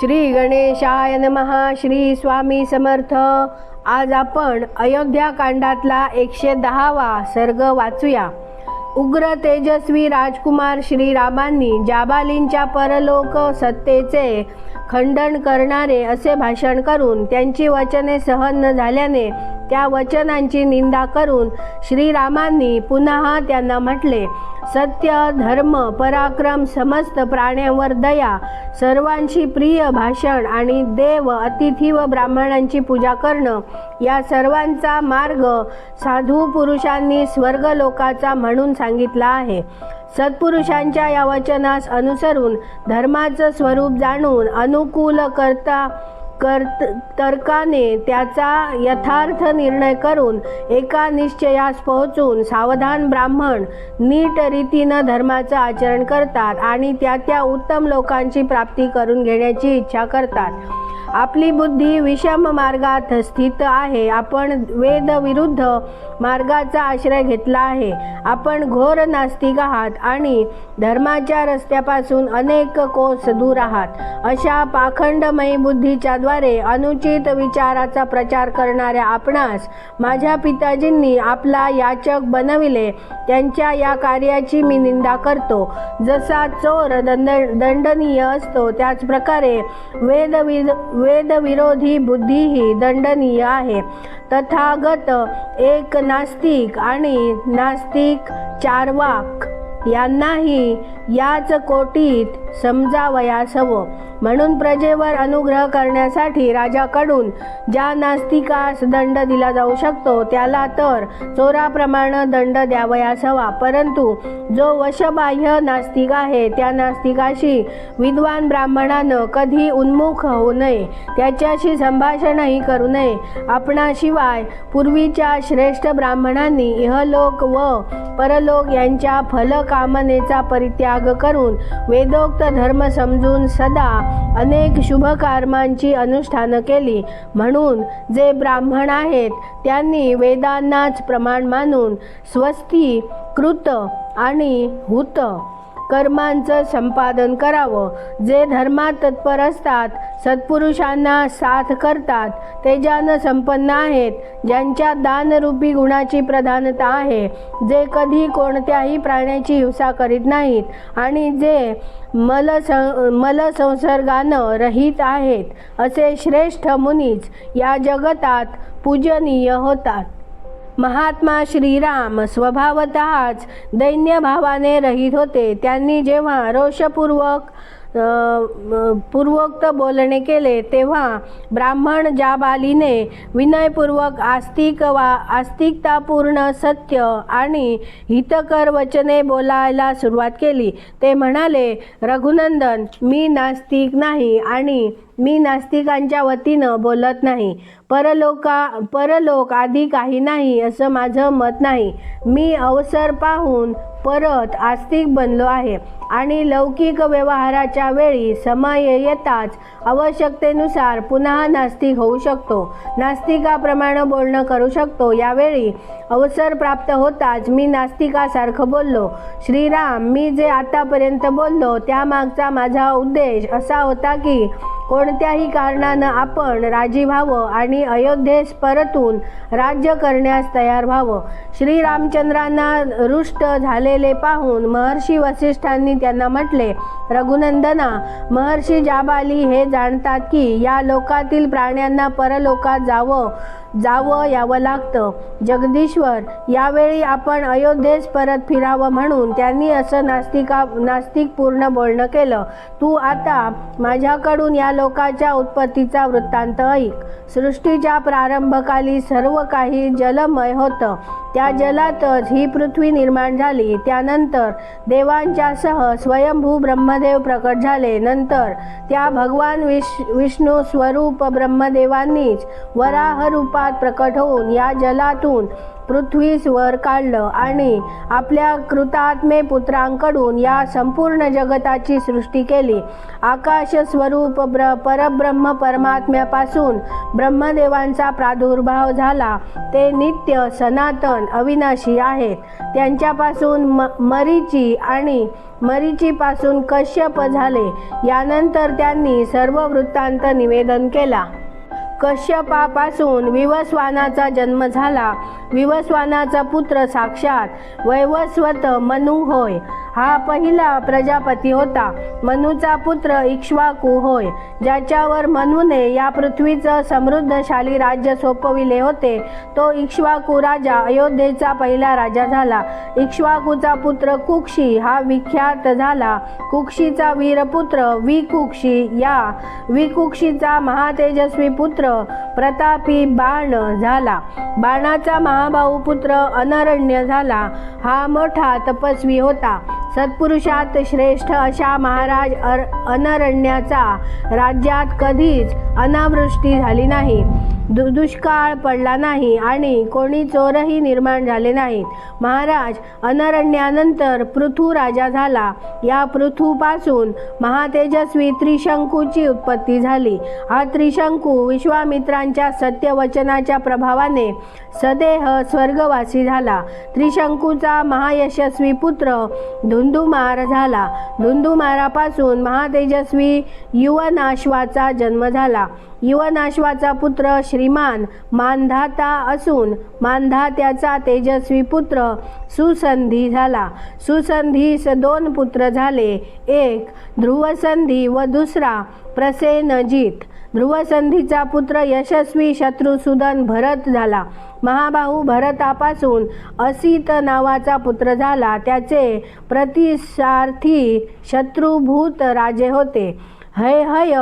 श्री गणेशाय नमः. श्री स्वामी समर्थ. आज आपण अयोध्या कांडातला एकशे दहावा सर्ग वाचूया. उग्र तेजस्वी राजकुमार श्रीरामांनी जाबालींच्या परलोक सत्तेचे खंडन करणारे असे भाषण करून त्यांची वचने सहन न झाल्याने त्या वचनांची निंदा करून श्रीरामांनी पुन्हा त्यांना म्हटले सत्य धर्म पराक्रम समस्त प्राण्यांवर दया सर्वांशी प्रिय भाषण आणि देव अतिथी व ब्राह्मणांची पूजा करणं या सर्वांचा मार्ग साधू पुरुषांनी स्वर्गलोकाचा म्हणून सांगितला आहे. सत्पुरुषांच्या या वचनास अनुसरून धर्माचं स्वरूप जाणून अनुकूल करता कर्त तर्काने त्याचा यथार्थ निर्णय करून एका निश्चयास पोहोचून सावधान ब्राह्मण नीट रीतीनं धर्माचं आचरण करतात आणि त्या त्या उत्तम लोकांची प्राप्ती करून घेण्याची इच्छा करतात. आपली बुद्धी विषम मार्गात स्थित आहे. आपण वेद विरुद्ध मार्गाचा आश्रय घेतला आहे. आपण घोर नास्तिक आहात आणि धर्माच्या रस्त्यापासून अनेक कोस दूर आहात. अशा पाखंडमयी बुद्धीच्या द्वारे अनुचित विचाराचा प्रचार करणाऱ्या आपणास माझ्या पिताजींनी आपला याचक बनविले. त्यांच्या या कार्याची मी निंदा करतो. जसा चोर दंड दंडनीय असतो त्याच प्रकारे वेदविरोधी बुद्धी ही दंडनीय आहे. तथागत एक नास्तिक आणि नास्तिक चारवाक यांनाही याच कोटीत समजावयास हवं म्हणून प्रजेवर अनुग्रह करण्यासाठी राजाकडून ज्या नास्तिकास दंड दिला जाऊ शकतो त्याला तर चोराप्रमाणे दंड द्यावयास हवा परंतु जो वशबाह्य नास्तिक आहे त्या नास्तिकाशी विद्वान ब्राह्मणानं कधी उन्मुख होऊ नये त्याच्याशी संभाषणही करू नये. आपणाशिवाय पूर्वीच्या श्रेष्ठ ब्राह्मणांनी इहलोक व परलोक यांच्या फलकामनेचा परित्याग करून वेदोक्त धर्म समजून सदा अनेक शुभकर्मांची अनुष्ठानं केली. म्हणून जे ब्राह्मण आहेत त्यांनी वेदांनाच प्रमाण मानून स्वस्ती कृत आणि हुत कर्मांचं संपादन करावं. जे धर्मात तत्पर असतात सत्पुरुषांना साथ करतात. तेजानं संपन्न आहेत. ज्यांच्या दानरूपी गुणाची प्रधानता आहे. जे कधी कोणत्याही प्राण्याची हिंसा करीत नाहीत आणि जे मल मल संसर्गानं रहित आहेत असे श्रेष्ठ मुनीच या जगतात पूजनीय होतात. महात्मा श्रीराम स्वभावतःच दैन्यभावाने रहित होते. त्यांनी जेव्हा रोषपूर्वक पूर्वोक्त बोलणे केले तेव्हा ब्राह्मण जाबालीने विनयपूर्वक आस्तिक वा आस्तिकतापूर्ण सत्य आणि हितकर वचने बोलायला सुरुवात केली. ते म्हणाले रघुनंदन मी नास्तिक नाही आणि मी नास्तिकांच्या वतीनं बोलत नाही. परलोका परलोक आधी काही नाही असं माझं मत नाही. मी अवसर पाहून परत आस्तिक बनलो आहे आणि लौकिक व्यवहाराच्या वेळी समय येताच आवश्यकतेनुसार पुन्हा नास्तिक होऊ शकतो. नास्तिकाप्रमाणे बोलणं करू शकतो. यावेळी अवसर प्राप्त होताच मी नास्तिकासारखं बोललो. श्रीराम मी जे आतापर्यंत बोललो त्यामागचा माझा उद्देश असा होता की कोणत्याही कारणानं आपण राजी व्हावं आणि अयोध्येस परतून राज्य करण्यास तयार व्हावं. श्रीरामचंद्रांना रुष्ट झालेले पाहून महर्षी वसिष्ठांनी त्यांना म्हटले रघुनंदना महर्षी जाबाली हे जाणतात की या लोकातील प्राण्यांना परलोकात जावं जावं यावं लागतं. जगदीश्वर यावेळी आपण अयोध्येस परत फिरावं म्हणून त्यांनी असं नास्तिका नास्तिकपूर्ण बोलणं केलं. तू आता माझ्याकडून या लोकाच्या उत्पत्तीचा वृत्तांत ऐक. सृष्टीच्या प्रारंभकाली सर्व काही जलमय होतं. त्या जलातच ही पृथ्वी निर्माण झाली. त्यानंतर देवांच्या सह स्वयंभू ब्रह्मदेव प्रकट झाले. नंतर त्या भगवान विश विष्णू स्वरूप ब्रह्मदेवांनीच वराह रूपात प्रकट होऊन या जलातून पृथ्वीसवर काढलं आणि आपल्या कृतात्मे पुत्रांकडून या संपूर्ण जगताची सृष्टी केली. आकाश स्वरूप ब्र परब्रह्म परमात्म्यापासून ब्रह्मदेवांचा प्रादुर्भाव झाला. ते नित्य सनातन अविनाशी आहेत. त्यांच्यापासून म मरीची आणि मरीचीपासून कश्यप झाले. यानंतर त्यांनी सर्व वृत्तांत निवेदन केला. कश्यपापासून विवस्वानाचा जन्म झाला. विवस्वानाचा पुत्र साक्षात वैवस्वत मनू होय. हा पहिला प्रजापती होता. मनूचा पुत्र इक्ष्वाकू होय. ज्याच्यावर मनुने या पृथ्वीचं समृद्धशाली राज्य सोपविले होते तो इक्ष्वाकू राजा अयोध्येचा पहिला राजा झाला. इक्ष्वाकूचा पुत्र कुक्षी हा विख्यात झाला. कुक्षीचा वीरपुत्र विकुक्षी या विकुक्षीचा महातेजस्वी पुत्र प्रतापी बाण झाला. बाणाचा महाभाऊ पुत्र अनरण्य झाला. हा मोठा तपस्वी होता. सत्पुरुषात श्रेष्ठ अशा महाराज अर अनरण्याचा राज्यात कधीच अनावृष्टी झाली नाही. दु दुष्काळ पडला नाही आणि कोणी चोरही निर्माण झाले नाहीत. महाराज अनरण्यानंतर पृथू राजा झाला. या पृथूपासून महातेजस्वी त्रिशंकूची उत्पत्ती झाली. हा त्रिशंकू विश्वामित्रांच्या सत्यवचनाच्या प्रभावाने सदेह स्वर्गवासी झाला. त्रिशंकूचा महायशस्वी पुत्र धुंदुमार झाला. धुंदुमारापासून महातेजस्वी युवनाश्वाचा जन्म झाला. युवनाश्वाचा पुत्र श्रीमान मानधाता असून मानधात्याचा तेजस्वी पुत्र सुसंधी झाला. सुसंधीस दोन पुत्र झाले. एक ध्रुवसंधी व दुसरा प्रसेनजित. ध्रुवसंधीचा पुत्र यशस्वी शत्रुसुदन भरत झाला. महाबाहू भरतापासून असित नावाचा पुत्र झाला. त्याचे प्रतिसार्थी शत्रुभूत राजे होते. हय हय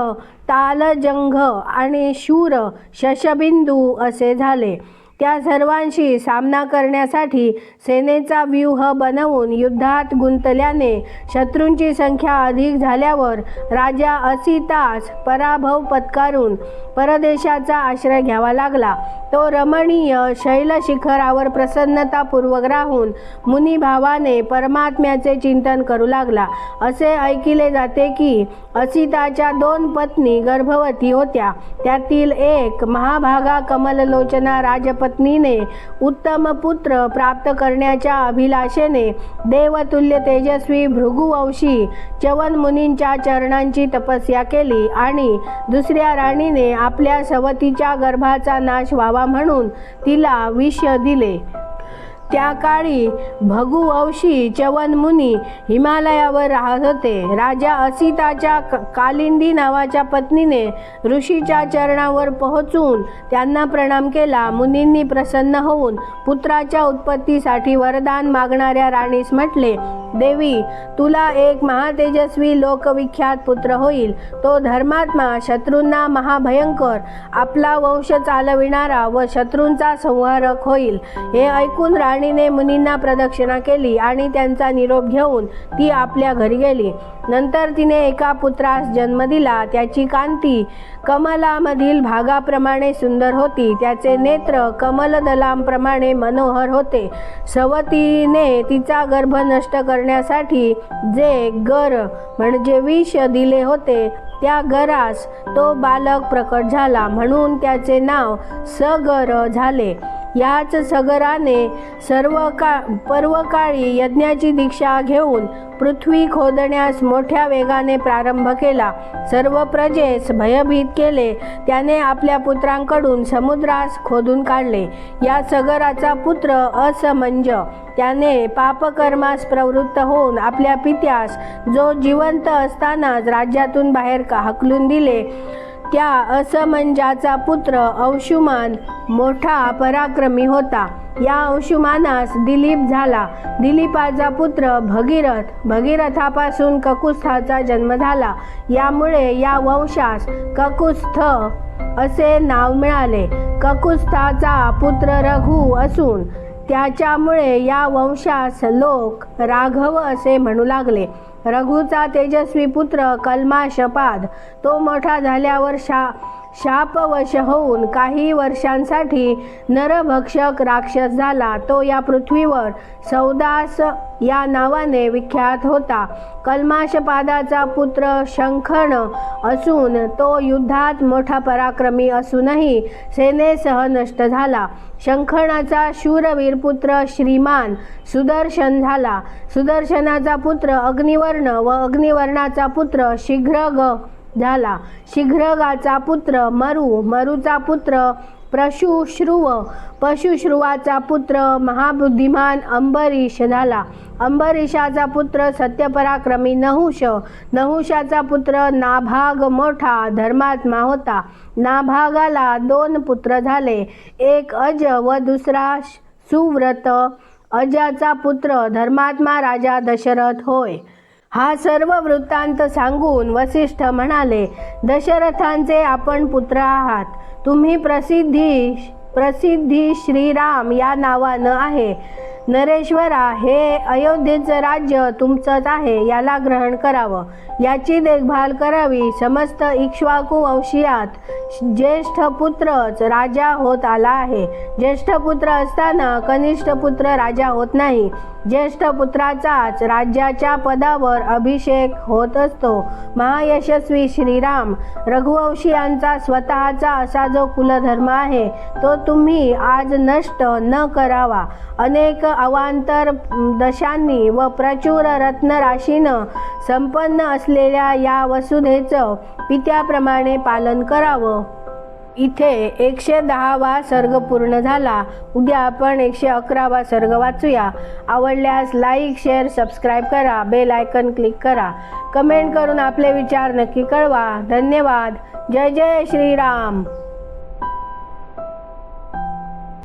तालजंघ आणि शूर शशबिंदू असे झाले. त्या सर्वांशी सामना करण्यासाठी सेनेचा व्यूह बनवून युद्धात गुंतल्याने शत्रूंची संख्या अधिक झाल्यावर राजा असितास पराभव पत्कारून परदेशाचा आश्रय घ्यावा लागला. तो रमणीय शैलशिखरावर प्रसन्नतापूर्वक राहून मुनिभावाने परमात्म्याचे चिंतन करू लागला. असे ऐकिले जाते की असिताच्या दोन पत्नी गर्भवती होत्या. त्यातील एक महाभागा कमललोचना पत्नीने उत्तम पुत्र प्राप्त करण्याच्या अभिलाषेने देवतुल्य तेजस्वी भृगुवंशी चवन मुनींच्या चरणांची तपस्या केली आणि दुसऱ्या राणीने आपल्या सवतीच्या गर्भाचा नाश व्हावा म्हणून तिला विष दिले. त्या काळी भगुवंशी चवन मुनी हिमालयावर राहत होते. राजा असिताच्या क- कालिंदी नावाच्या पत्नीने ऋषीच्या चरणावर पोहोचून त्यांना प्रणाम केला. मुनींनी प्रसन्न होऊन पुत्राच्या उत्पत्तीसाठी वरदान मागणाऱ्या राणीस म्हटले देवी तुला एक महातेजस्वी लोकविख्यात पुत्र होईल. तो धर्मात्मा शत्रूंना महाभयंकर आपला वंश चालविणारा व शत्रूंचा संहारक होईल. हे ऐकून राणीने मुनींना प्रदक्षिणा केली आणि त्यांचा निरोप घेऊन ती आपल्या घरी गेली. नंतर तिने एका पुत्रास जन्म दिला. त्याची कांती कमलामधील भागाप्रमाणे सुंदर होती. त्याचे नेत्र कमलदलांप्रमाणे मनोहर होते. सवतीने तिचा गर्भ नष्ट करण्यासाठी जे गर म्हणजे विष दिले होते त्या गरास तो बालक प्रकट झाला. म्हणून त्याचे नाव सगर झाले. याच सगराने सर्व का पर्वकाळी यज्ञाची दीक्षा घेऊन पृथ्वी खोदण्यास मोठ्या वेगाने प्रारंभ केला. सर्व प्रजेस भयभीत केले. त्याने आपल्या पुत्रांकडून समुद्रास खोदून काढले. या सगराचा पुत्र असमंज. त्याने पापकर्मास प्रवृत्त होऊन आपल्या पित्यास जो जिवंत असतानाच राज्यातून बाहेर का हकलून दिले. त्या असमंजाचा पुत्र अंशुमान मोठा पराक्रमी होता. या अंशुमानास दिलीप झाला. दिलीपाचा पुत्र भगीरथ भगीरथापासून ककुस्थाचा जन्म झाला. यामुळे या वंशास ककुस्थ असे नाव मिळाले. ककुस्थाचा पुत्र रघु असून त्याच्यामुळे या वंशास लोक राघव असे म्हणू लागले. रघुचा तेजस्वी पुत्र कल्माशपाद. तो मोठा झाल्यावर शा शापवश होऊन काही वर्षांसाठी नरभक्षक राक्षस झाला. तो या पृथ्वीवर सौदास या नावाने विख्यात होता. कल्माशपादाचा पुत्र शंखण असून तो युद्धात मोठा पराक्रमी असूनही सेनेसह नष्ट झाला. शंखणाचा शूरवीर पुत्र श्रीमान सुदर्शन झाला. सुदर्शनाचा पुत्र वर्ण व अग्निवर्णाचा पुत्र शीघ्रग झाला. शीघ्रगाचा पुत्र मरु मरुचा पुत्र प्रशुश्रुव पशुश्रुवाचा पुत्र महाबुद्धिमान अंबरीश झाला. अंबरीशाचा पुत्र सत्यपराक्रमी नहुष नहुषाचा पुत्र नाभाग मोठा धर्मात्मा होता. नाभागाला दोन पुत्र झाले. एक अज व दुसरा सुव्रत. अजाचा पुत्र धर्मात्मा राजा दशरथ होय. हा सर्व वृत्तांत सांगून वसिष्ठ म्हणाले दशरथांचे आपण पुत्र आहात. तुम्ही प्रसिद्धी प्रसिद्धी श्रीराम या नावानं आहे. नरेश्वरा हे अयोध्येचं राज्य तुमचंच आहे याला ग्रहण करावं. याची देखभाल करावी. समस्त इक्ष्वाकू वंशीयात ज्येष्ठ पुत्रच राजा होत आला आहे. ज्येष्ठ पुत्र असताना कनिष्ठ पुत्र राजा होत नाही. ज्येष्ठ पुत्राचाच राज्याच्या पदावर अभिषेक होत असतो. महायशस्वी श्रीराम रघुवंशीयांचा स्वतःचा असा जो कुलधर्म आहे तो तुम्ही आज नष्ट न करावा. अनेक अवांतर दशांनी व प्रचुर रत्नराशीनं संपन्न असलेल्या या वसुधेचं पित्याप्रमाणे पालन करावं. इथे एकशे दहावा सर्ग पूर्ण झाला. उद्या आपण एकशे अकरावा सर्ग वाचूया. आवडल्यास लाईक शेअर सबस्क्राईब करा. बेल आयकन क्लिक करा. कमेंट करून आपले विचार नक्की कळवा. धन्यवाद. जय जय श्रीराम.